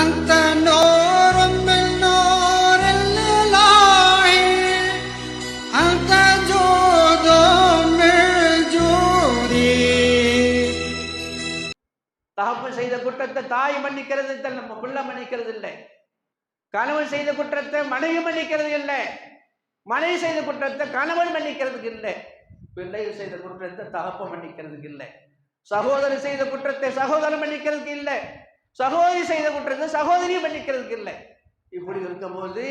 அந்த நோரம் நோரெல்லாய் அந்த ஜோதம் ஜோதி. தகப்பன் செய்த குற்றத்தை தாய் மன்னிக்கிறது இல்லை நம்ம பிள்ளை மன்னிக்கிறது இல்லை. கணவன் செய்த குற்றத்தை மனைவி மன்னிக்கிறது இல்லை. மனைவி செய்த குற்றத்தை கணவன் மன்னிக்கிறதுக்கு இல்லை. பிள்ளைகள் செய்த குற்றத்தை தகப்பன் மன்னிக்கிறதுக்கு இல்லை. சகோதரர் செய்த குற்றத்தை சகோதரன் மன்னிக்கிறதுக்கு இல்லை. சகோதரி செய்த குற்றத்தை சகோதரியும் மன்னிக்கிறதுக்கு இல்லை. இப்படி இருக்கும்போது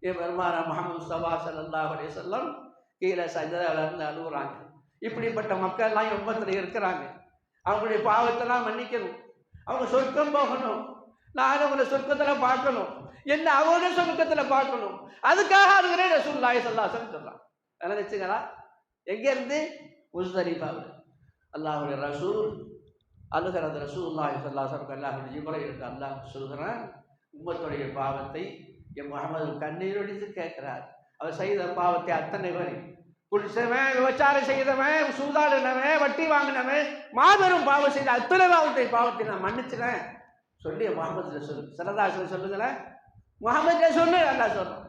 என் பெருமானா முகமது சபா சல்லாஹ் அலையம் கீழே சஜதால அழுகுறாங்க இப்படிப்பட்ட மக்கள்லாம் எம்பத்தில் இருக்கிறாங்க. அவங்களுடைய பாவத்தெல்லாம் மன்னிக்கணும். அவங்க சொர்க்கம் போகணும். நான் அவங்களை சொர்க்கத்தில் பார்க்கணும். என்ன அவங்க சொர்க்கத்தில் பார்க்கணும். அதுக்காக அழுகிறேன் ரசூல்லாய் சல்லாசன் சொல்கிறான் எனக்கு வச்சுங்களா எங்கேருந்து? முஸ்தலிஃபாவில். அல்லாஹுடைய ரசூல் அழுகிறது ரசூல்லாய் சொல்லாசருக்கு அல்லாஹ் ஜிபரை இருக்கு அல்லாஹ் சொல்கிறான் உம்மத்துடைய பாவத்தை என் முகமது கண்ணீரொடித்து கேட்கிறார். அவர் செய்த பாவத்தை அத்தனை வரி குடிச்சவன் விபச்சாரம் செய்தவன் சூதாடினவன் வட்டி வாங்கினவன் மாபெரும் பாவம் செய்த அத்தனை பாவத்தை பாவத்தை நான் மன்னிச்சிடேன் சொல்லி முகமதுல சொல்லு சரதாசன் சொல்லுங்களேன் முகமதுல சொல்லு அல்லா சொல்றோம்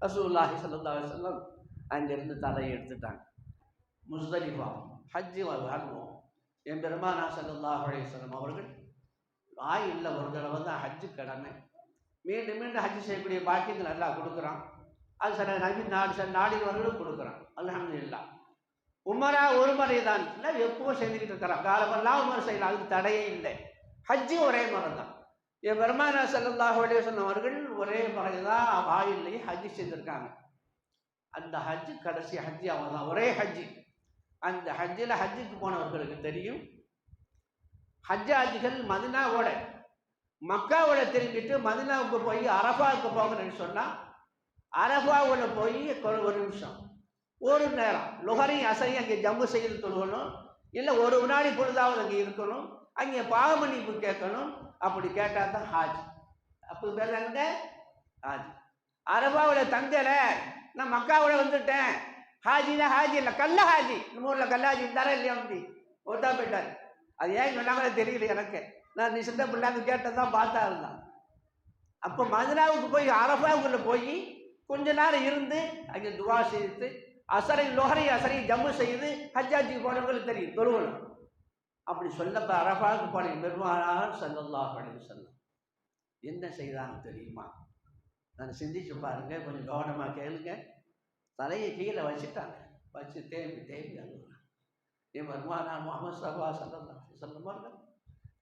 ரசூல்லாஹி சல்லா சொல்லம் அங்கிருந்து தலையை எடுத்துட்டாங்க. முஸ்தலிஃபா ஹஜ்ஜி அனுபவம் என் பெருமானா சல்லாஹ் அலையம் அவர்கள் ஆயில்ல ஒரு தடவை தான் ஹஜ்ஜு கடமை. மீண்டும் மீண்டும் ஹஜ்ஜு செய்யக்கூடிய பாக்கியங்கள் நல்லா கொடுக்குறான். அது சில நபி நாடு சில நாடினவர்களும் கொடுக்குறான். அல்ஹம்துலில்லா. உமரா ஒரு முறை தான் இல்லை எப்பவும் செஞ்சுக்கிட்டு இருக்கிறான் காலமெல்லாம் உமர் செய்யலாம் அதுக்கு தடையே இல்லை. ஹஜ்ஜு ஒரே முறை தான். என் பெருமானா சல்லாஹ் அலையம் அவர்கள் ஒரே முறை தான் ஆயில்லையே ஹஜ்ஜு செஞ்சுருக்காங்க அந்த ஹஜ்ஜு கடைசி ஹஜ்ஜி அவன் தான் ஒரே ஹஜ்ஜி. அந்த ஹஜ்ஜில் ஹஜ்ஜுக்கு போனவர்களுக்கு தெரியும். ஹஜ்ஜாஜிகள் மதினாவோட மக்காவோட திரும்பிட்டு மதினாவுக்கு போய் அரபாவுக்கு போகணும்னு சொன்னால் அரபாவில் போய் ஒரு நிமிஷம். ஒரு நேரம். லுகரையும் அசையும் அங்கே ஜம்மு செய்து தொழுகணும். இல்லை ஒரு வினாடி பொழுதாவது அங்கே இருக்கணும். அங்கே பாவமன்னிப்பு கேட்கணும். அப்படி கேட்டால் தான் ஹாஜ். அப்போ பேர் தாங்க ஹாஜ். அரபாவில் தங்கலை நான் மக்காவோட வந்துட்டேன். ஹாஜினா ஹாஜி இல்லை கல்ல ஹாஜி நம்ம ஊரில் கல்லாஜி இருந்தாரா இல்லையா வந்து ஒருத்தா போயிட்டார் அது ஏன் சொன்னாங்களே தெரியல எனக்கு நான் நீ சிந்த பிள்ளைங்க கேட்டதான் பார்த்தா இருந்தான் அப்போ மதுனாவுக்கு போய் அரபாவுக்குள்ள போய் கொஞ்ச நேரம் இருந்து அங்கே துவா செய்து அசரை லோஹரை அசரை ஜம்மு செய்து ஹஜ்ஜாஜிக்கு போனவங்களுக்கு தெரியும் தொழுவணும் அப்படி சொல்லப்ப அரபாவுக்கு போன பெருமானார் சல்லல்லாஹு அப்படின்னு சொன்னான் என்ன செய்தான்னு தெரியுமா நான் சிந்திச்சு பாருங்க கொஞ்சம் கவனமாக கேளுங்க தலையை கீழே வச்சுட்டாங்க. வச்சு தேம்பி தேம்பி அழுகுறாங்க என் பெருமானார் முகமது சபா சல்லல்லா சொல்லுவார்கள்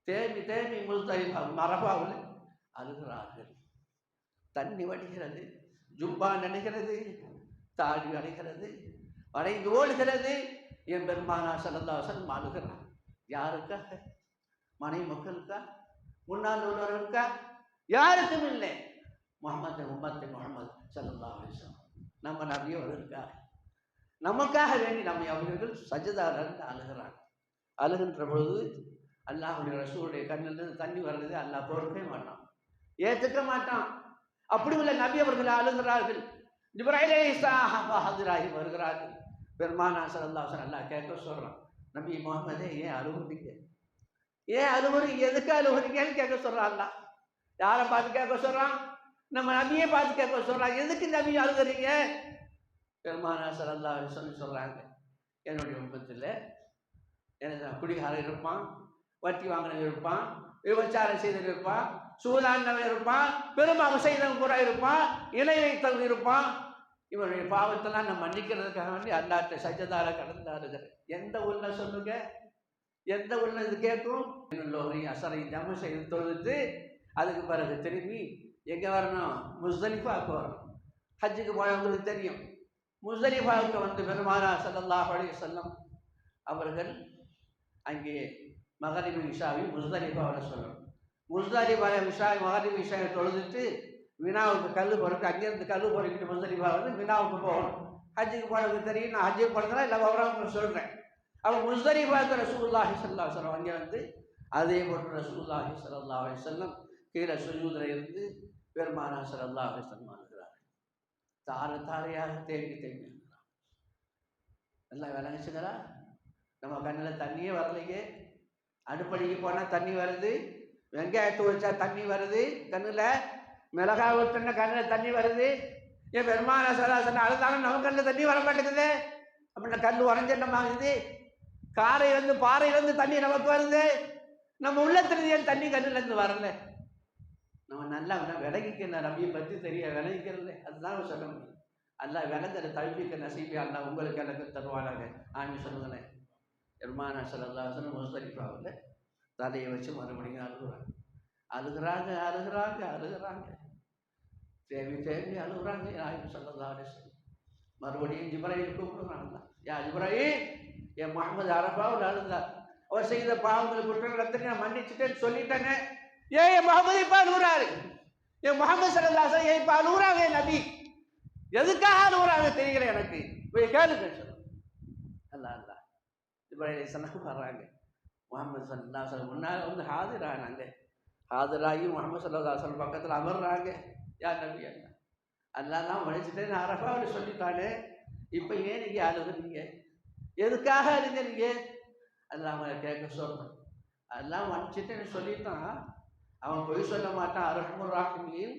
தேம்பி தேம்பி முல்தலிஃபா மரபாவில் அழுகிறார்கள். தண்ணி வடிகிறது ஜும்பா நனைகிறது தாடி அடைகிறது வரைந்து ஓடுகிறது. என் பெருமானா சல்லல்லாசன் அழுகிறான் யாருக்காக? மனைவி மக்களுக்கா? முன்னாள் உள்ளவர்களுக்கா? யாருக்கும் இல்லை. முகமது முகமது முகமது சல்லல்லா அலிஸ்லாம் நம்ம நபியவர்களுக்காக நமக்காக வேண்டி நம்மை அவர்கள் சஜதாரன்னு அழுகிறாங்க. அழுகின்ற பொழுது அல்லாஹுடைய ரசூருடைய கண்ணிலிருந்து தண்ணி வர்றது அல்லாஹ் பொறுக்கவே மாட்டான். ஏற்றுக்க மாட்டான். அப்படி உள்ள நபி அவர்கள் அழுகிறார்கள். ஜிப்ராயிலே ஹாஜராகி வருகிறார்கள். பெருமானா சல்லாஹன் அல்லாஹ் கேட்க சொல்கிறான் நபி முகமதே ஏன் அழுகுறீங்க? ஏன் அழுகுறீங்க? எதுக்கு அழுகுறீங்கன்னு கேட்க சொல்கிறான் அல்லாஹ். யாரை பார்த்து கேட்க சொல்கிறான் நம்ம நபியே பார்த்து கேட்க சொல்கிறாங்க எதுக்கு நபி அழுகுறீங்க? பெருமானா சல்லா சொல்லி சொல்கிறாங்க என்னுடைய விபத்தில் எனக்கு குடிகாரன் இருப்பான் வட்டி வாங்கினவன் இருப்பான் விபச்சாரம் செய்தவன் இருப்பான் சூதாண்டவன் இருப்பான் பெருமாள் செய்தவன் கூட இருப்பான் இணை வைத்தவன் இருப்பான். இவனுடைய பாவத்தெல்லாம் நான் மன்னிக்கிறதுக்காக வேண்டி அல்லாட்ட சஜதார கடந்தாருகிற எந்த உள்ள சொல்லுங்க? எந்த உள்ள இது கேட்கும்? லோகரையும் அசரையும் ஜம செய்து தொழுது அதுக்கு பிறகு திரும்பி எங்கே வரணும்? முஸ்தலிஃபாவுக்கு வரணும். ஹஜ்ஜுக்கு போனவங்களுக்கு தெரியும். முஸ்தலிஃபாவுக்கு வந்து பெருமானா சல்லாஹ் அலி செல்லம் அவர்கள் அங்கே மகரிபு விஷாவை முஸ்தலிஃபாவில் சொல்லணும். முஸ்தலிஃபாவில் விஷா மகரிபு விஷாவை தொழுதுட்டு வினாவுக்கு கல் பொறுக்கு அங்கேருந்து கல் பொறுக்கிட்டு முஸ்தலிஃபா வந்து வினாவுக்கு போகணும். ஹஜ்ஜுக்கு போனவங்களுக்கு தெரியும். நான் ஹஜ்ஜுக்கு போனதுனா இல்லை விவரம் சொல்கிறேன் அவன் முஸ்தலிஃபாவுக்கு ரசூலுல்லாஹி ஸல்லல்லாஹு அலைஹி அங்கே வந்து அதே போன்று ரசூலுல்லாஹி ஸல்லல்லாஹு செல்லம் கீழே சுஜூதில் இருந்து பெருமானா ஸல்லல்லாஹு சன்மானுகிறார்கள் தார தாரையாக தேங்கி தேங்கி எல்லாம் விளங்குச்சுங்களா? நம்ம கண்ணில் தண்ணியே வரலையே. அடுப்படிக்கு போனால் தண்ணி வருது. வெங்காயத்தை வச்சா தண்ணி வருது. கண்ணில் மிளகாய் ஊற்றின கண்ணில் தண்ணி வருது. ஏன் பெருமான சராசன அழுதாலும் நம்ம கண்ணில் தண்ணி வர மாட்டேங்குது. அப்படின்னா கல் உறைஞ்சிட்டமாகுது காரையிலேருந்து பாறையிலேருந்து தண்ணி நமக்கு வருது. நம்ம உள்ளத்துலேருந்து ஏன் தண்ணி கண்ணிலேருந்து வரல? நம்ம நல்லா விலகிக்கணும் நம்பியை பற்றி தெரிய விலகிக்கிறது அதுதான் சொல்ல முடியும் அல்லாஹ் விளங்குற தவிப்பிக்க நசீபி அல்ல உங்களுக்கு எனக்கு தருவானாங்க ஆமி சொல்லுங்களேன் பெருமான சலல்லாசன் முஸ்தரிப்பாவில் தலையை வச்சு மறுபடியும் அழுகுறாங்க. அழுகுறாங்க அழுகுறாங்க அழுகுறாங்க. தேவி தேவி அழுகுறாங்க. ஆய்வு சொல்லதாரு மறுபடியும் ஜிப்ராஹிம் கூப்பிடுறாங்க யா ஜிப்ராஹிம் என் முகமது அரபாவில் அழுந்தார் அவர் செய்த பாவங்கள் குற்றங்கள் நான் மன்னிச்சுட்டேன்னு சொல்லிட்டேங்க. ஏன் என் முகமது இப்போ அழுகுறாரு என் முகமது சல்லாசன் ஏன் இப்போ அழுகுறாங்க நபி எதுக்காக அழுகுறாங்க தெரியல எனக்கு போய் கேளுங்க சொல்லு அல்லா அல்லா வர்றாங்க முகமது சல்லா முன்னால் வந்து ஹாஜரானாங்க ஹாதிராகி முகமது சல்லா பக்கத்தில் அமர்றாங்க யார் நபி அல்லா தான் மன்னிச்சுட்டு நான் அரபாவில் சொல்லிட்டானே இப்போ ஏன் நீங்கள் அழுகுறீங்க எதுக்காக அழுங்க நீங்கள் அல்லாம கேட்க சொல்லணும் அதெல்லாம் மன்னிச்சுட்டு சொல்லிட்டான் அவன் பொய் சொல்ல மாட்டான். அரஹமுர் ராஹிமீம்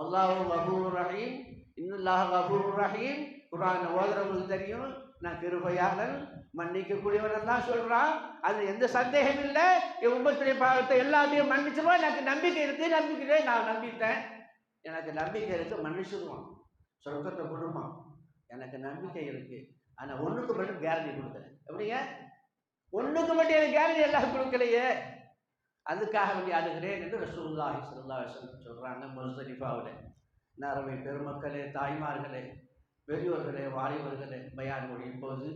அல்லாஹு கபூர் ரஹீம் இன்னுல்லாஹ் கபூர் ரஹீம். குரான் ஓதுறவங்களுக்கு தெரியும். நான் கிருபையாளன் மன்னிக்கக்கூடியவன் எல்லாம் சொல்கிறான் அது எந்த சந்தேகம் இல்லை. என் உம்மத்துடைய பாவத்தை எல்லாத்தையும் மன்னிச்சிருவான். எனக்கு நம்பிக்கை இருக்கு. நம்பிக்கை நான் நம்பிட்டேன். எனக்கு நம்பிக்கை இருக்கு. மன்னிச்சிருவான். சொர்க்கத்தை கொடுமா எனக்கு நம்பிக்கை இருக்கு. ஆனால் ஒன்றுக்கு மட்டும் கேரண்டி கொடுக்கல. எப்படிங்க? ஒன்றுக்கு மட்டும் எனக்கு கேரண்டி எல்லாம் கொடுக்கலையே. அதுக்காக வேண்டி அழுகிறேன் என்று ரசூல்லாஹி சல்லா சொல்கிறாங்க முஸ்தலிஃபாவில் நரவை பெருமக்களே தாய்மார்களே பெரியோர்களே வாலிபர்களே பயான் முடியும் போது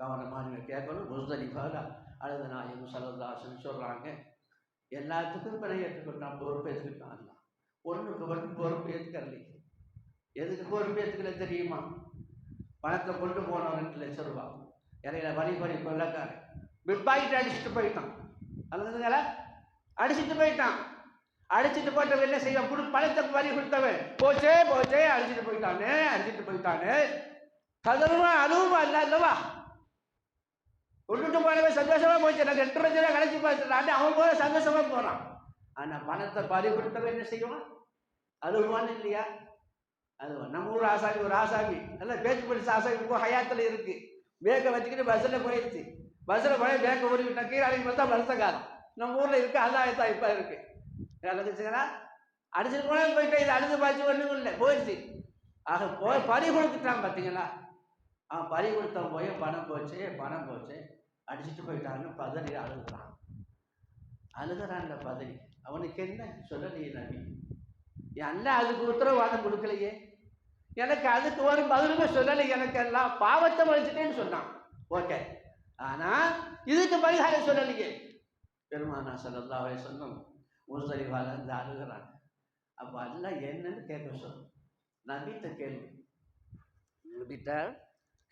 கவனமாக நீங்கள் கேட்கணும். முஸ்தலிஃபாவில் அழுத நாயகம் சல்லல்லாசன் சொல்கிறாங்க எல்லாத்துக்கும் பிணை ஏற்றுக்கிட்டான் பொறுப்பு ஏற்றுக்கிட்டான் ஒன்றுக்கு மட்டும் பொறுப்பு ஏற்றுக்கலை எதுக்கு பொறுப்பு ஏற்றுக்கல தெரியுமா? பணத்தை கொண்டு போனோம் ரெண்டு லட்சம் ரூபா இடையில வரி வரி கொள்ளக்காரன். பிட் அடிச்சுட்டு போயிட்டான். அல்லதுங்களா அடிச்சுட்டு போயிட்டான். அடிச்சுட்டு போட்டவன் என்ன செய்வான்? குடு பணத்தை வரி கொடுத்தவன். போச்சே போச்சே அடிச்சுட்டு போயிட்டானே அடிச்சுட்டு போயிட்டானே. கதவுமா அழுவுமா இல்லை இல்லவா கொண்டுட்டு போனவன் சந்தோஷமா போச்சு எனக்கு எட்டு லட்சம் ரூபா கழிச்சு பார்த்துட்டான் அவன் போல சந்தோஷமா போறான். ஆனா பணத்தை பறி கொடுத்தவன் என்ன செய்வான்? அழுவான்னு இல்லையா? அது நம்ம ஊர் ஆசாமி ஒரு ஆசாமி. நல்லா பேச்சு படிச்ச ஆசாமி இப்போ ஹயாத்தில் இருக்கு. பேக்கை வச்சுக்கிட்டு பஸ்ஸில் போயிடுச்சு. பஸ்ஸில் போய் பேக்கை ஓடிவிட்டா கீழே அடிக்க பார்த்தா வருஷ காலம். நம்ம ஊரில் இருக்கு அல்லாயத்தா இப்போ இருக்கு. விளக்குச்சுங்களா அடிச்சுட்டு போனால் போயிட்டு இது அழுது பாய்ச்சி ஒன்றும் இல்லை போயிடுச்சு. ஆக போய் பறி கொடுத்துட்டான் பார்த்தீங்களா அவன் பறி கொடுத்தவன் போய் பணம் போச்சு பணம் போச்சு. அடிச்சுட்டு போயிட்டான்னு பதறி அழுகுறான். அழுகிறான்ல பதறி. அவனுக்கு என்ன? சொல்லலையே நபி. என்ன அதுக்கு உத்தரவாதம் கொடுக்கலையே. எனக்கு அதுக்கு ஒரு பதிலுமே சொல்லலை. எனக்கு எல்லாம் பாவத்தை மறைச்சிட்டேன்னு சொன்னான். ஓகே. ஆனா இதுக்கு பரிகாரம் சொல்லலையே. பெருமானா சல்லல்லாவே சொன்னோம் முஸ்தலிஃபால இருந்து அழுகிறாங்க. அப்போ எல்லாம் என்னன்னு கேட்க சொல்லும் நபித்த கேள்வி நபித்த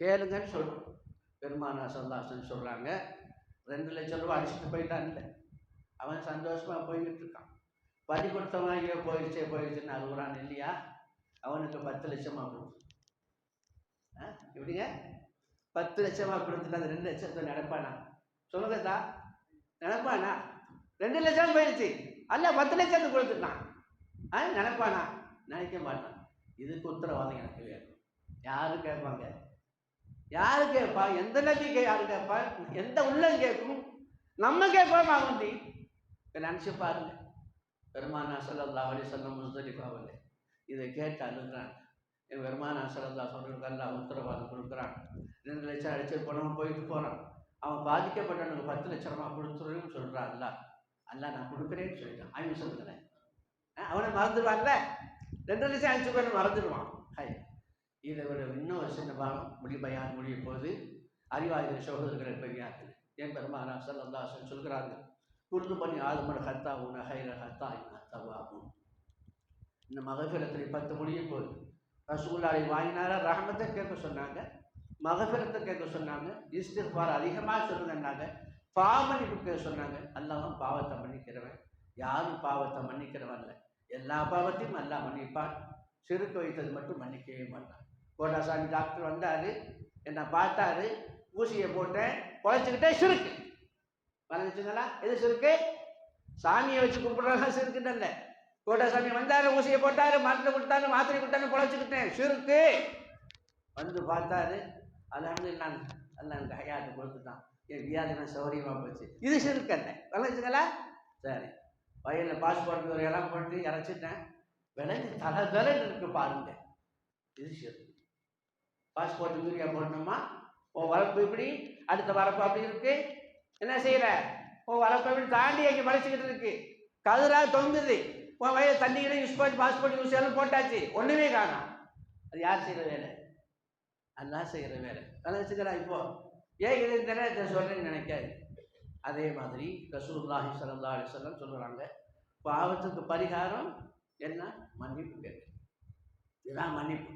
கேளுங்கன்னு சொல்லும் பெருமானா சல்லாசன் சொல்கிறாங்க ரெண்டு லட்சம் ரூபா அடிச்சுட்டு போயிட்டான்ல அவன் சந்தோஷமாக போய்கிட்டு இருக்கான். பறி கொடுத்தவன் ஐயோ போயிடுச்சே போயிடுச்சுன்னு அழுகுறான் இல்லையா? அவனுக்கு பத்து லட்சமாக கொடுத்து. ஆ? எப்படிங்க? பத்து லட்சமாக கொடுத்துட்டு அந்த ரெண்டு லட்சத்தை நடப்பானா? சொல்லுங்கத்தா நினைப்பானா? ரெண்டு லட்சம் போயிடுச்சு அல்ல பத்து லட்சத்துக்கு கொடுத்துட்டான். ஆ நினைப்பானா? நினைக்க மாட்டான். இதுக்கு உத்தரவாதம் எனக்கு வேணும். யாரு கேட்பாங்க? யாரு கேட்பா? எந்த நம்பிக்கை யாரு கேட்பா? எந்த உள்ளம் கேட்கும்? நம்ம கேட்போம் அவந்தி நினச்சி பாருங்க. பெருமானா சல்லல்லா அலி சொல்லம் முஸ்தலிஃபாவில் இதை கேட்டு அழுகிறான். என் பெருமானா சல்லல்லா சொல்றதுக்கு அல்லா உத்தரவாதம் கொடுக்குறான். ரெண்டு லட்சம் அடிச்சு போனவன் போயிட்டு போகிறான் அவன் பாதிக்கப்பட்டவனுக்கு பத்து லட்ச ரூபா கொடுத்துருன்னு சொல்கிறான் அல்ல நான் கொடுக்குறேன்னு சொல்லிட்டான். அவன் சொல்லுங்களேன் அவனை மறந்துடுவான்ல. ரெண்டு லட்சம் அஞ்சு பேர் மறந்துடுவான். ஹை. இதை ஒரு இன்னும் ஒரு சின்ன பாகம் முடி பயான் முடியும் போது அறிவாயுத சகோதரர்களை பெரியார்கள் என் பெருமானா சல்லல்லா சொல்கிறாங்க குருந்து பண்ணி ஆதமோட ஹத்தா உன ஹைர ஹத்தா ஹத்தவாகும் இந்த மகபிரத்தில் பத்து முடியும் போது ரசகுல்லாவை வாங்கினாரா ரஹமத்தை கேட்க சொன்னாங்க. மகபிரத்தை கேட்க சொன்னாங்க இஸ்திஃபார் அதிகமாக சொல்லுங்கன்னாங்க பாவமன்னிப்பு சொன்னாங்க. அல்லாவும் பாவத்தை மன்னிக்கிறவன். யாரும் பாவத்தை மன்னிக்கிறவன் இல்லை எல்லா பாவத்தையும் நல்லா மன்னிப்பான். சிறுக்கு வைத்தது மட்டும் மன்னிக்கவே மாட்டான். கோட்டாசாமி டாக்டர் வந்தார் என்னை பார்த்தாரு ஊசியை போட்டேன் குழைச்சிக்கிட்டே சிறுக்கு. வந்துச்சுங்களா எது சிறுக்கு? சாமியை வச்சு கும்பிட்றதுலாம் சிறுக்குன்னு இல்லை கோட்டாசாமி வந்தார் ஊசியை போட்டார் மருந்து கொடுத்தாரு மாத்திரை கொடுத்தாரு குழைச்சிக்கிட்டேன் சிறுக்கு. வந்து பார்த்தாரு அல்ஹம்துலில்லாஹ் அல்லாஹ் எனக்கு ஹயாத்து கொடுத்துட்டான். என் வியாதினா சௌரியமாக போச்சு. இது சிறுக்கண்ணே விளைஞ்சுங்களா சரி. வயலில் பாஸ்போர்ட் ஒரு இடம் போட்டு இறச்சிட்டேன். விளைஞ்சு தலை விலைன்னு இருக்கு பாருங்க. இது சிறு பாஸ்போர்ட் யூரியா போடணுமா? உன் வரப்பு இப்படி அடுத்த வரப்பு அப்படி இருக்கு. என்ன செய்யற உன் வளர்ப்பு இப்படி தாண்டி அங்கே வளைச்சிக்கிட்டு இருக்கு. கதிராக தொங்குது. உன் வயல் தண்ணிகளை யூஸ் பண்ணி பாஸ்போர்ட் யூஸ் எல்லாம் போட்டாச்சு. ஒன்றுமே காணோம். அது யார் செய்கிற வேலை? அல்லா செய்கிற வேலை. அதை வச்சுக்கிறா இப்போ. ஏன் இது இந்த நேரத்தை சொல்றேன்னு நினைக்காது. அதே மாதிரி ரசூல்லாஹி சல்லா அலைஹி வஸல்லம் சொல்றாங்க பாவத்துக்கு பரிகாரம் என்ன? மன்னிப்பு கேட்கு இதுதான் மன்னிப்பு.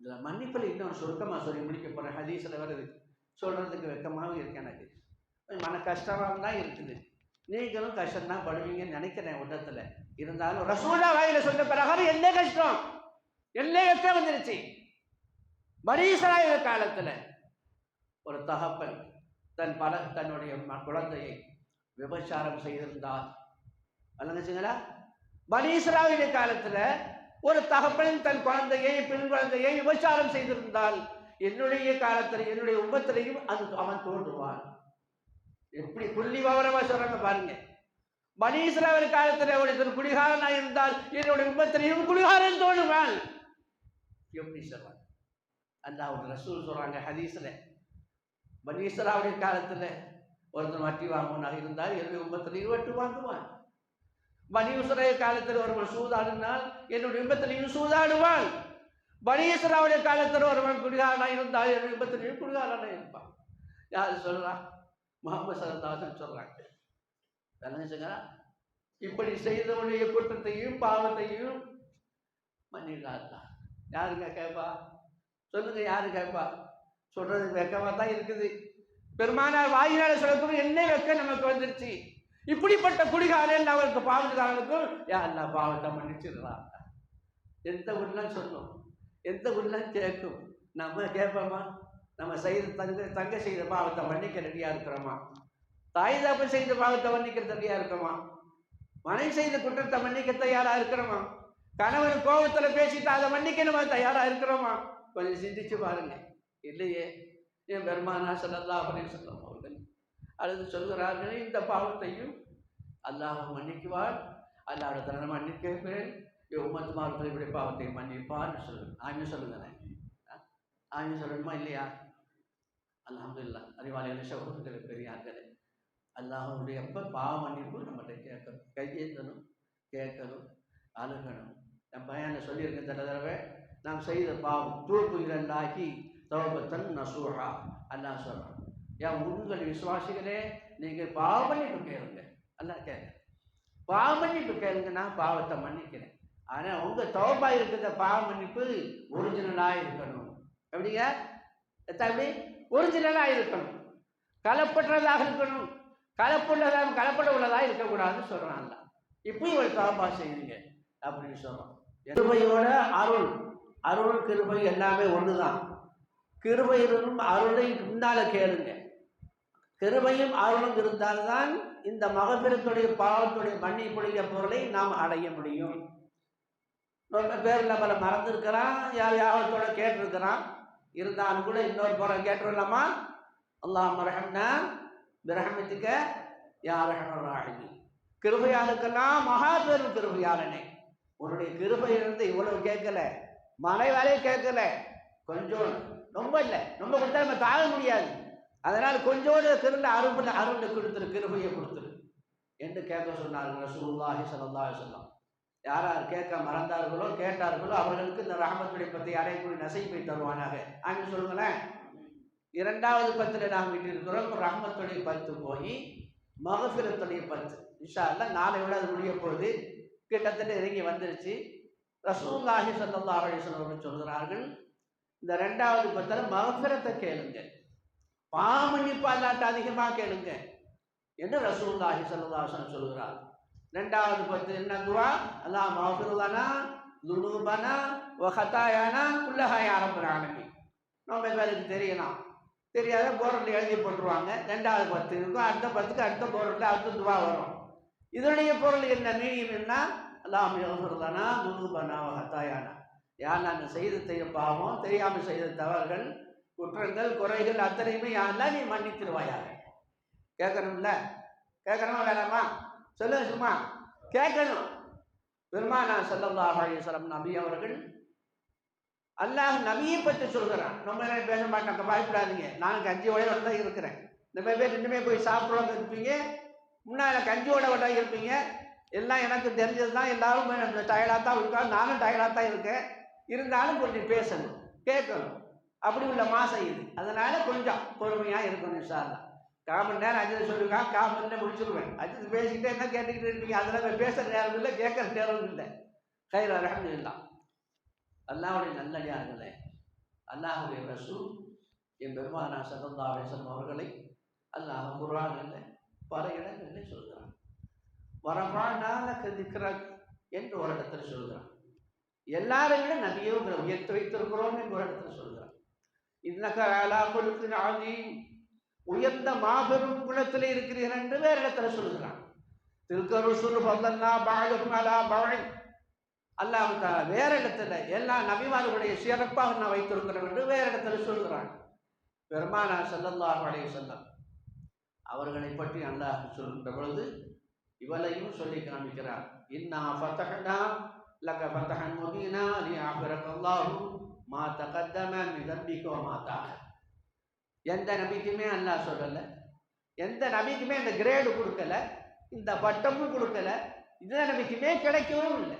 இதில் மன்னிப்பில் இன்னும் சுருக்கமாக சொல்லி முடிக்க போகிறேன் ஹதீஸில் வருது சொல்கிறதுக்கு வெக்கமாகவும் இருக்கு எனக்கு. மன கஷ்டமாக தான் இருக்குது. நீங்களும் கஷ்டம்தான் படுவீங்கன்னு நினைக்கிறேன் உள்ளத்தில் இருந்தாலும் ரசூலா வாயில் சொன்ன பிறகு என்ன கஷ்டம்? என்ன கஷ்டம் வந்துருச்சு. மரீசராய காலத்தில் ஒரு தகப்பன் தன் பல தன்னுடைய ம- குழந்தையை விபச்சாரம் செய்திருந்தார். வழங்குச்சுங்களா பனீஸ்ராவுடைய காலத்துல ஒரு தகப்பன் தன் குழந்தையை பெண் குழந்தையை விபச்சாரம் செய்திருந்தால் என்னுடைய காலத்தில் என்னுடைய உபத்திலையும் அது அவன் தோன்றுவான். எப்படி புள்ளி விவரமா சொல்றாங்க பாருங்க. பனீஸ்ராவின் காலத்தில் ஒருத்தர் குடிகாரனா இருந்தால் என்னுடைய உபத்திலையும் குடிகாரன் தோணுவான் எப்படி சொல்றாங்க அல்லாஹ் ரசூல் சொல்கிறாங்க ஹதீஸ்ல. பனீஸ்வராவுடைய காலத்தில் ஒருத்தன் வட்டி வாங்குவனாக இருந்தால் என்னுடைய உம்மத்திலையும் வட்டி வாங்குவான். பனீஸ்வரைய காலத்தில் ஒருவன் சூதாடினால் என்னுடைய இன்பத்திலையும் சூதாடுவான். இஸ்ராவுடைய காலத்தில் ஒருவன் குடிகாரனாக இருந்தால் என்னுடைய இன்பத்திலையும் குடிகாரனாக இருப்பான். யார் சொல்கிறான் முகமது சரதாசன் சொல்கிறாங்க நினைச்சுங்களா இப்படி செய்தவனுடைய குற்றத்தையும் பாவத்தையும் மன்னிடாதான் யாருங்க கேட்பா சொல்லுங்க யாரு கேட்பா? சொல்றது வெக்கமா தான் இருக்குது. பெருமானார் வாயினால சொல்லக்கூடிய என்ன வெக்க நமக்கு வந்துருச்சு. இப்படிப்பட்ட குடிகாரன் அவருக்கு பாவத்துக்காரனுக்கும் யாருன்னா பாவத்தை மன்னிச்சிடுறாங்க எந்த ஊர்லாம் சொல்லும்? எந்த ஊர்லாம் கேட்கும்? நம்ம கேட்போமா? நம்ம செய்த தங்க தங்க செய்த பாவத்தை மன்னிக்க ரெடியா இருக்கிறோமா? தாய் தாப்பு செய்த பாவத்தை மன்னிக்க ரெடியா இருக்கிறோமா மனைவி செய்த குற்றத்தை மன்னிக்க தயாரா இருக்கிறோமா? கணவன் கோபத்துல பேசிட்டு அதை மன்னிக்கணுமா? தயாரா இருக்கிறோமா? கொஞ்சம் சிந்திச்சு பாருங்க. இல்லையே? என் பெருமானா ஸல்லல்லாஹு அப்படின்னு வஸல்லம் அவர்கள் அல்லது சொல்கிறார்கள் இந்த பாவத்தையும் அல்லாஹ் மன்னிக்குவார் அல்லாஹ் நான் மன்னிக்கிறேன் கேட்பேன். என் இப்படி பாவத்தை மன்னிப்பான்னு சொல்லுங்க ஆமி சொல்லுங்களேன் ஆமி சொல்லணுமா இல்லையா? அல்ஹம்துலில்லாஹ். அறிவாளிகளை சகோதரர்கள் பெரியார்களே. அல்லாஹுடைய எப்போ பாவ மன்னிப்பு நம்மகிட்ட கேட்கணும்? கையேந்தணும் கேட்கணும் அழுகணும். நான் பையனை சொல்லியிருக்கேன் தடவை நாம் செய்த பாவம். தூப்பு இரண்டாகி தௌபத்தன் நசூஹா அல்லா சொல்கிறான் ஏன் உங்கள் விசுவாசிகளே நீங்கள் பாவமன்னிப்பு கேளுங்க. அல்லாஹ் கேட்க. பாவமன்னிப்பு கேளுங்க நான் பாவத்தை மன்னிக்கிறேன். ஆனால் உங்கள் தௌபா இருக்கிற பாவ மன்னிப்பு ஒரிஜினலாக இருக்கணும். எப்படிங்க? எப்படி? ஒரிஜினலாக இருக்கணும். கலப்பற்றதாக இருக்கணும். கலப்புள்ளதாக கலப்பட உள்ளதாக இருக்கக்கூடாதுன்னு சொல்கிறான் இப்படி ஒரு தௌபா செய்யுங்க அப்படின்னு சொல்கிறோம் எதுமையோட அருள். அருள் கிருபை எல்லாமே ஒன்று தான் கிருபையிலும் அருளை முன்னால கேளுங்க. கிருபையும் அருளும் இருந்தால்தான் இந்த மகப்பிரத்துடைய பாவத்துடைய மன்னிப்புடைய பொருளை நாம் அடைய முடியும். ரொம்ப பேர் பல மறந்துருக்கிறான் யார் யாவத்தோட கேட்டிருக்கிறான். இருந்தாலும் கூட இன்னொரு புற கேட்டுடலாமா அல்லாஹ் ரஹம்னா பிரஹமத்துக்க யார் ரஹமராகி கிருபையாளுக்கெல்லாம் மகா பெரும் கிருபையாளனே. உன்னுடைய கிருபையிலிருந்து இருந்து இவ்வளவு கேட்கல. மழை வேலையை கேட்கல. கொஞ்சம் ரொம்ப இல்லை. ரொம்ப கொடுத்தா நம்ம தாழ முடியாது. அதனால் கொஞ்சோடு திருண்ட அருள் அருளை கொடுத்துரு கிருபையை கொடுத்துரு. என்று கேட்க சொன்னார்கள் ரசூலுல்லாஹி ஸல்லல்லாஹு அலைஹி யார் யார் கேட்க மறந்தார்களோ கேட்டார்களோ அவர்களுக்கு இந்த ராமத்துடைய பற்றி அடையக்கூடிய நசைப்பை தருவானாக. அப்படின்னு சொல்லுங்களேன். இரண்டாவது பத்தில் நாம் விட்டிருக்கிறோம் ரஹமத்துடைய பத்து போய் மகஃபிரத்துடைய பத்து. இன்ஷா அல்லாஹ் நாளை விட அது முடிய போகுது. கிட்டத்தட்ட இறங்கி வந்துருச்சு. ரசூல்லாஹி சல்லா அலைஹி அவர்கள் சொல்கிறார்கள் இந்த ரெண்டாவது பத்தில் மகபிரத்தை கேளுங்க. பாமன்னிப்பு அல்லாட்ட அதிகமாக கேளுங்க என்று ரசூல்லாஹி ஸல்லல்லாஹு சொல்கிறார். ரெண்டாவது பத்து என்ன துவா? அல்லா மஃபிருலனா லுனூபனா வ உள்ளகாய குல்லஹா யா நம்ம பேருக்கு தெரியலாம். தெரியாத போர்டில் எழுதி போட்டுருவாங்க. ரெண்டாவது பத்து இருக்கும் அடுத்த பத்துக்கு அடுத்த போர்டில் அடுத்த துவா வரும். இதனுடைய பொருள் என்ன? மீனியம் என்ன? அல்லாம் யோகர்தானா துணுபனா ஹத்தாயானா. யார் நான் செய்த செய்ய பாவம் தெரியாமல் செய்த தவறுகள் குற்றங்கள் குறைகள் அத்தனையுமே யாரெல்லாம் நீ மன்னித்திருவாயாக. கேட்கணும்ல? கேட்கணுமா வேணாமா? சொல்லு சும்மா. கேட்கணும். பெருமானா ஸல்லல்லாஹு அலைஹி நபி அவர்கள் அல்லாஹ் நபியை பற்றி சொல்கிறான். ரொம்ப நேரம் பேச மாட்டேன் பயப்படாதீங்க. நான் கஞ்சியோட தான் இருக்கிறேன். இந்த மாதிரி பேர் இன்னுமே போய் சாப்பிடுவாங்க இருப்பீங்க. முன்னால் கஞ்சியோட தான் இருப்பீங்க. எல்லாம் எனக்கு தெரிஞ்சது தான் எல்லாரும் டயர்டாக தான் இருக்காங்க நானும் டயர்டாக தான் இருக்கேன். இருந்தாலும் கொஞ்சம் பேசணும் கேட்கணும். அப்படி உள்ள மாசம் இது. அதனால கொஞ்சம் பொறுமையாக இருக்கணும் சார் கால் மணி நேரம் அஜித் சொல்லுங்க கால் மணி நேரம் முடிச்சிருவேன். அஜித் பேசிக்கிட்டே என்ன கேட்டுக்கிட்டு இருப்பீங்க? அதெல்லாம் பேசுகிற நேரம் இல்லை கேட்குற நேரம் இல்லை. கையில் அலமதுல்லா. அல்லாவுடைய நல்லடியார்களே அல்லாஹுடைய ரசூல் என் பெருமானா சதந்தா அலிசன் அவர்களை அல்லாஹ் குர்ஆனில் பல இடங்களில் சொல்கிறார். வரமானால கதிக்கிறார் என்று ஒரு இடத்துல சொல்கிறான். எல்லாரை விட நபியை உயர்த்து வைத்திருக்கிறோம் என்று ஒரு இடத்துல சொல்கிறான். இன்னக அலா கொழுக்கு ஆதீம் உயர்ந்த மாபெரும் குலத்தில் இருக்கிறீர்கள் என்று வேறு இடத்துல சொல்கிறான். திருக்கரு சுரு பல்லல்லா பாலும் அலா பழை அல்லாஹ் வேற இடத்துல எல்லா நபிமார்களுடைய சிறப்பாக நான் வைத்திருக்கிறோம் என்று வேற இடத்துல சொல்கிறான். பெருமானா செல்லந்தார் அலைஹி செல்லம் அவர்களை பற்றி அல்லாஹ் சொல்கின்ற பொழுது இவளையும் சொல்லி காமிக்கிறார் இன்னா ஃபதஹனா லக ஃபதஹன் முபீனா லி அல்லாஹு மா தகத்தம மின் தம்பிக எந்த நபிக்குமே அல்லாஹ் சொல்லல. எந்த நபிக்குமே இந்த கிரேடு கொடுக்கல. இந்த பட்டமும் கொடுக்கல. இந்த நபிக்குமே கிடைக்கவும் இல்லை.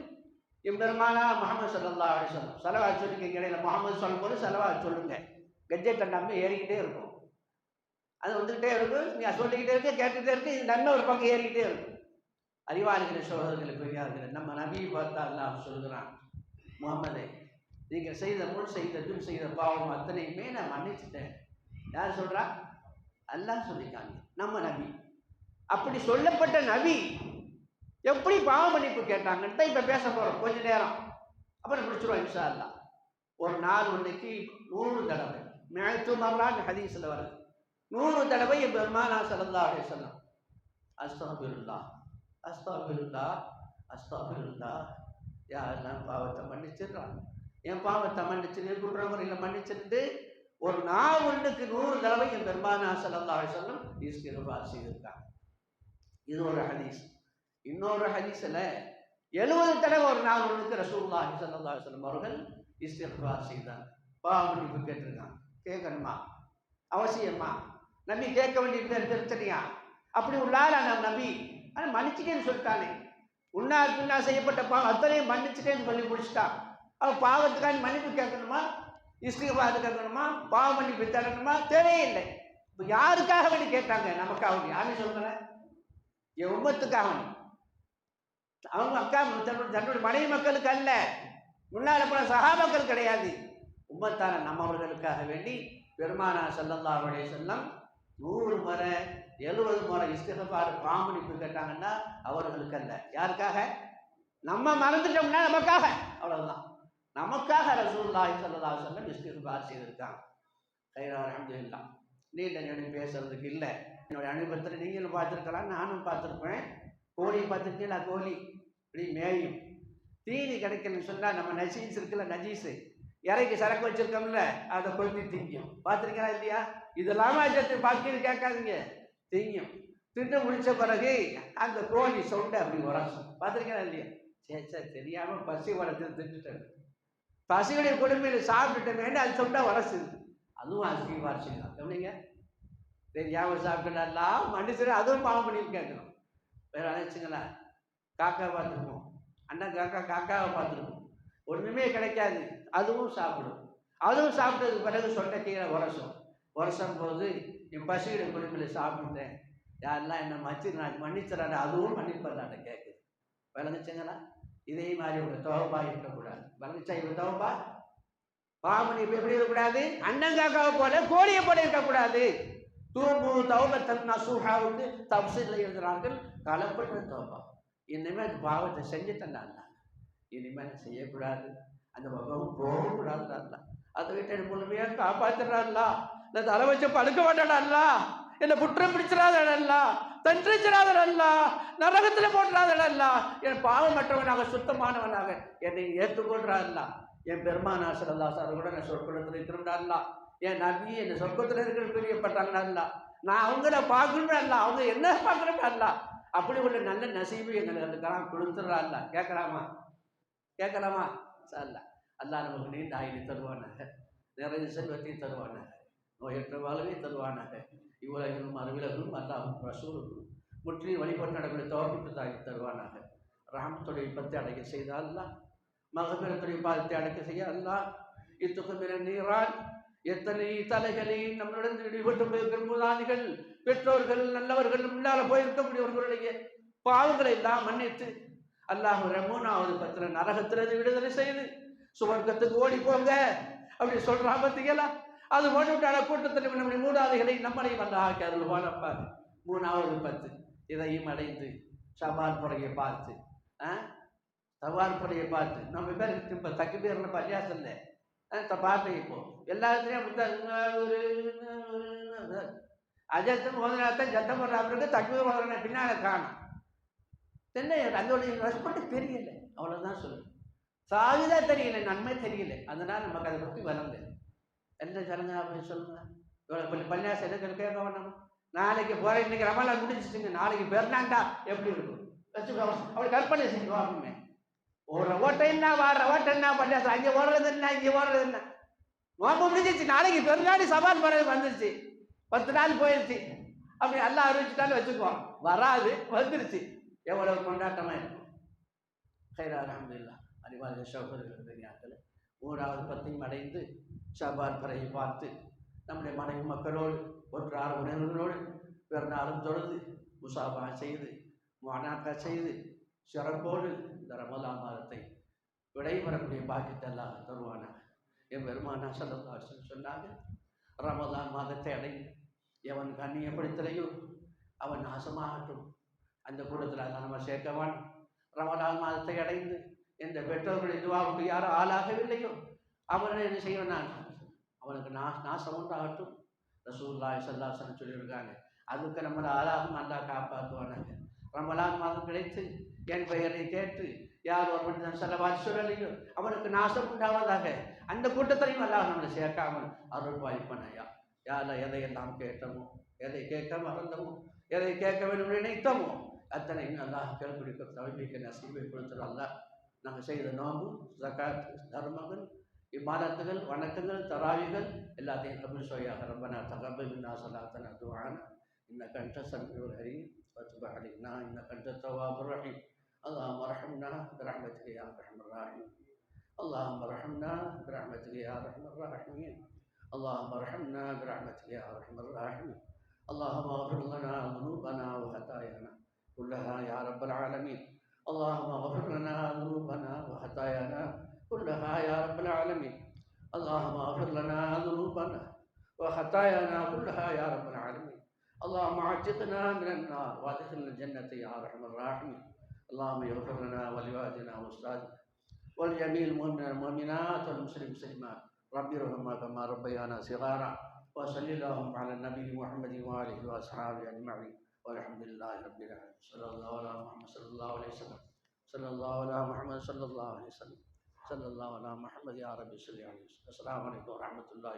எம்பெருமானா முகமது சல்லா அலிஸ்லாம் செலவா சொல்லிக்க இடையில முகமது சொல்லும்போது செலவா சொல்லுங்க. கெஜெட்டை நம்பி ஏறிக்கிட்டே இருக்கும். அது வந்துக்கிட்டே இருக்கும். நீ சொல்லிக்கிட்டே இருக்கு கேட்டுக்கிட்டே இருக்கு இது நன்மை ஒரு பக்கம் ஏறிக்கிட்டே இருக்கும். அறிவாளிகளை சோழர்களை பெரியார்கள் நம்ம நபியை பார்த்தா அல்லாஹ் சொல்கிறான் முகமதே நீங்கள் செய்த முன் செய்த பின் செய்த பாவம் அத்தனையுமே நான் மன்னிச்சிட்டேன். யார் சொல்கிறா அல்லாஹ் சொல்லிக்காங்க நம்ம நபி. அப்படி சொல்லப்பட்ட நபி எப்படி பாவ மன்னிப்பு கேட்டாங்கன்னு தான் இப்போ பேச போகிறோம் கொஞ்ச நேரம். அப்புறம் பிடிச்சிருவோம் இன்ஷா அல்லா ஒரு நாள் ஒன்றைக்கு நூறு தடவை மேத்து மர்லான் ஹதீஸில் வருது. நூறு தடவை என் பெருமானா சல்லா அப்படின்னு சொல்லம் அஸ்தாபிருல்லா அஸ்தாபிருந்தா அஸ்தாபிருல்லா யாரெல்லாம் பாவத்தை மன்னிச்சிடுறான் என் பாவத்தை மன்னிச்சு என் குற்றமுறையில் மன்னிச்சிருந்து ஒரு நாள் ஒன்றுக்கு நூறு தடவை என் பெருமானா சல்லா சொல்லும் சொல்லம் இஸ்கிருபா செய்திருக்காங்க. இது ஒரு ஹதீஸ். இன்னொரு ஹதீஸில் எழுபது தடவை ஒரு நாள் ஒன்றுக்கு ரசூல்லா சல்லா சொல்லம் அவர்கள் இஸ்திஃபார் செய்தாங்க. பாவமன்னிப்பு கேட்டிருக்காங்க. கேட்கணுமா அவசியமா? நம்பி கேட்க வேண்டிய பேர் அப்படி உள்ளார நம் நம்பி ஆனால் மன்னிச்சிட்டேன்னு சொல்லிட்டானே. உன்னா பின்னா செய்யப்பட்ட பாவம் அத்தனையும் மன்னிச்சிட்டேன்னு சொல்லி முடிச்சிட்டான் அவன் பாவத்துக்காக மன்னிப்பு கேட்கணுமா? இஸ்திஃபார் கேட்கணுமா? பாவ மன்னிப்பு தரணுமா? தேவையில்லை இப்போ யாருக்காக வேண்டி கேட்டாங்க? நமக்காக யாரும் சொல்கிறேன் என் உம்மத்துக்காக வேண்டி அவங்க அக்கா தன்னுடைய தன்னுடைய மனைவி மக்களுக்கு அல்ல. முன்னால் போன சகாபாக்கள் கிடையாது. உம்மத்தான நம்மவர்களுக்காக வேண்டி பெருமானா சல்லல்லா செல்லம் நூறு முறை எழுபது முறை இஸ்திகபார் பாமணிப்பு கேட்டாங்கன்னா அவர்களுக்கு அல்ல யாருக்காக? நம்ம மறந்துட்டோம்னா நமக்காக. அவ்வளவுதான். நமக்காக ரசூல்லாஹி சல்லல்லாஹு அலைஹி வஸல்லம் இஸ்திகபார் செய்திருக்காங்க. கைரா அல்ஹம்துலில்லாஹ் நீண்ட நேரம் பேசுறதுக்கு இல்லை. என்னுடைய அனுபவத்தில் நீங்களும் பார்த்துருக்கலாம் நானும் பார்த்துருப்பேன். கோழி பார்த்துருக்கீங்களா? கோழி. இப்படி மேயும். தீனி கிடைக்கலன்னு சொன்னால் நம்ம நஜீஸ் இருக்குல்ல நஜீஸு. இறைக்கு சரக்கு வச்சிருக்கோம்ல அதை கொளுத்தி திங்கும் பார்த்துருக்கீங்களா இல்லையா? இதெல்லாம் சத்து பாக்கின்னு கேட்காதீங்க. தெரியும் திண்டு முடிச்ச பிறகு அந்த கோழி சொண்டை அப்படி உரசும் பார்த்துருக்கேன் இல்லையா? சரி சரி தெரியாமல் பசி வளர்த்து திண்டுட்டேன் பசியுடைய கொடுமையில் சாப்பிட்டுட்டேன் அது சொண்டா உரசுது அதுவும் அசிங்க வாரிசு தான் தெரியாமல் சாப்பிட்டுலாம் மனுஷன் அதுவும் பாவம் பண்ணி கேட்கணும். வேற நினச்சிங்களா காக்கா பார்த்துருக்கோம் அண்ணன் காக்கா காக்காவை பார்த்துருக்கோம் ஒன்றுமே கிடைக்காது. அதுவும் சாப்பிடும். அதுவும் சாப்பிட்டதுக்கு பிறகு சொண்டை கீழே உரசும். வருஷம் போது என் பசியோட குடும்பத்தில் சாப்பிட்டேன். யாரெல்லாம் என்ன மச்சி நான் மன்னிச்சுறாரு அதுவும் மன்னிப்பதாட்ட கேட்குது. விளங்குச்சுங்களா? இதே மாதிரி ஒரு துவப்பா இருக்கக்கூடாது. விளங்குச்சா இவங்க தவப்பா பாமணி இப்போ எப்படி இருக்கக்கூடாது? அண்ணங்காக்காவை போல கோழியை போல இருக்கக்கூடாது. தூபு தௌபத்தன் நசூஹாவுக்கு தப்சில் எழுதுகிறார்கள் கலப்பட்ட தோபா. இனிமேல் அந்த பாவத்தை செஞ்சுட்டேன் இனிமேல் செய்யக்கூடாது. அந்த பக்கம் போகக்கூடாதுடா அதை விட்டு முழுமையாக காப்பாற்றுறாங்களா நான் தலை வச்சு படுக்க அல்லா என்னை குற்றம் பிடிச்சிடாதடல்லா தன்றிச்சிடாதடல்லா நரகத்தில் போட்டுறாதடல்ல என் பாவமற்றவனாக சுத்தமானவனாக என்னை ஏற்றுக்கொள்றாருல்லா என் பெருமானா சல்லா சார் கூட நான் சொற்குளத்தில் இருக்கிறாங்களா என் நபி என்னை சொர்க்கத்தில் இருக்கிற பிரியப்பட்டாங்களா நான் அவங்கள பார்க்கணும்ல அவங்க என்ன பார்க்கணும்ல அப்படி உள்ள நல்ல நசீபு எங்களுக்கு அதுக்கெல்லாம் கொடுத்துட்றான்ல கேட்கலாமா? கேட்கலாமா? அல்ல அல்லா நமக்கு நீண்ட ஆயுளை தருவானாக. நிறைய செல்வத்தையும் தருவானாக. நோயற்ற வாழ்வை தருவானாக. இவ்வுலகிலும் அருவிலகும் அல்லாஹும் ரசூலுக்கும் முற்றிலும் வழிபட்டு நடக்கூடிய தோப்பிட்டு தாக்கி தருவானாக. ராமத்துடைய பத்தை அடைக்க செய்த அல்லா மகபீரத்துடைய பாதத்தை அடைக்க செய்ய அல்லா இத்துகமிர நீரால் எத்தனை தலைகளை நம்மளுடன் விடுபட்டு போயிருக்கிற முதலாளிகள் பெற்றோர்கள் நல்லவர்கள் முன்னால போயிருக்கக்கூடியவர்களுடைய பாவங்களை எல்லாம் மன்னித்து அல்லாஹ் மூணாவது பத்திர நரகத்திலிருந்து விடுதலை செய்து சுவர்க்கத்துக்கு ஓடி போங்க. அப்படி சொல்றான் பார்த்தீங்களா அது போட்டுவிட்டால கூட்டத்தில் நம்முடைய மூடாதைகளை நம்மளையும் வந்து ஆக்கி அதில் வாழப்பாரு மூணாவது பத்து இதையும் அடைந்து சவால் புறையை பார்த்து ஆ? சவால் புறையை பார்த்து. நம்ம பேர் இப்போ தக்கு பேர்ல பரியாசம் இல்லை. பார்த்து இப்போ. எல்லாத்துலேயும் அப்படித்தான் ஒரு அஜத்தம் ஓதனாத்தான் சத்தம் போடுறாங்க தக்கு ஓதுறன பின்னால் காணும். தென்னை அதோடைய ரெஸ்பெக்ட் தெரியல. அவ்வளோதான் சொல்லு சாவிதா தெரியல நன்மை தெரியல. அதனால் நமக்கு அதை பற்றி வரல என்ன சொல்லுங்க அப்படின்னு சொல்லுங்க? இவ்வளோ கொஞ்சம் பன்னியாசம் எதுக்கு கேட்க வேண்டாம் நாளைக்கு போகிற இன்னைக்கு ரமலா முடிஞ்சிச்சுங்க. நாளைக்கு பெருனாண்டா எப்படி இருக்கும்? வச்சுக்கோ அப்படி கற்பனை செஞ்சு வாங்குமே ஒரு ஓட்டை என்ன வாடுற ஓட்டை என்ன பன்னியாசம் அங்கே ஓடுறது என்ன இங்கே ஓடுறது என்ன? நோம்பு முடிஞ்சிச்சு. நாளைக்கு பெருநாடி சவால் பறவை வந்துருச்சு. பத்து நாள் போயிடுச்சு அப்படி எல்லாம் அறிவிச்சுட்டாலும் வச்சுக்குவோம். வராது வந்துருச்சு. எவ்வளவு கொண்டாட்டமாக இருக்கும்? கைரா அலமதுல்லா அறிவாளர் சகோதரர்கள் பெரியாக்கள் மூன்றாவது பத்தையும் அடைந்து ஷபான் பறையை பார்த்து நம்முடைய மனைவி மக்களோடு ஒன்றாறு உணர்வுகளோடு பிறநாளும் தொழுது முசாபா செய்து மானாக்கா செய்து சிறப்போடு இந்த ரமலா மாதத்தை விடைபெறக்கூடிய பாக்கியத்தை எல்லாம் தருவானாக என் பெருமானா சல்லா சொன்னாங்க ரமலான் மாதத்தை அடைந்து எவன் கண்ணியப்படுத்தலையோ அவன் நாசமாகட்டும் அந்த கூட்டத்தில் அதை நம்ம சேர்க்கவான் ரமலான் மாதத்தை அடைந்து எந்த பெற்றோர்கள் இதுவாவுக்கு யாரும் ஆளாகவில்லையோ அவனை என்ன செய்வேன் நான் அவனுக்கு நா நாசம் உண்டாகட்டும் ரசூல்லாய் சல்லாசன் சொல்லியிருக்காங்க. அதுக்கு நம்மளை ஆளாகும் நல்லா காப்பாற்றுவானாங்க ரமலான் மாதம் கிடைத்து என் பெயரை கேட்டு யார் ஒருவன் வாசி சொல்லலையோ அவனுக்கு நாசம் உண்டாவதாக அந்த கூட்டத்தையும் அல்லாஹ் நம்மளை சேர்க்காமல் அருள் வாய்ப்பனையா யாரை எதையெல்லாம் கேட்டோமோ எதை கேட்க மறந்தமோ எதை கேட்க வேண்டும் நினைத்தோமோ அத்தனை அல்லாஹ் கேள்விக்கு தவிப்பிக்க நசீபை கொடுத்துரு அல்லாஹ். நாங்கள் செய்த நோம்பு ஜக்காத் தர்மங்கள் இம்மாதத்துகள் வணக்கங்கள் தராவிகள் எல்லாத்தையும் கபில் சோயாக ரப்பனா தகபல் மின்னா சலாத்தனா துவான இன்ன கண்ட சன்பியுல் ஹரி وتب علينا انك انت التواب الرحيم اللهم ارحمنا برحمتك يا ارحم الراحمين اللهم ارحمنا برحمتك يا ارحم الراحمين اللهم ارحمنا برحمتك يا ارحم الراحمين اللهم اغفر لنا ذنوبنا وخطايانا كلها يا رب العالمين اللهم اغفر لنا ذنوبنا وخطايانا كلها يا رب العالمين. اللهم اغفر لنا ذنوبنا وخطايانا كلها يا رب العالمين. اللهم عتقنا من النار وادخلنا الجنة يا أرحم الراحمين. اللهم اغفر لنا ولوالدنا واستاذنا ولجميع المؤمنين والمؤمنات والمسلمين والمسلمات. ربي ارحمهما كما ربيانا صغارا وصل اللهم على النبي محمد وآله وأصحابه أجمعين. والحمد لله رب العالمين. صلى الله على محمد صلى الله عليه وسلم. صلى الله على محمد صلى الله عليه وسلم. صلى الله على محمد يا رب صل عليه وسلم السلام عليكم ورحمة الله.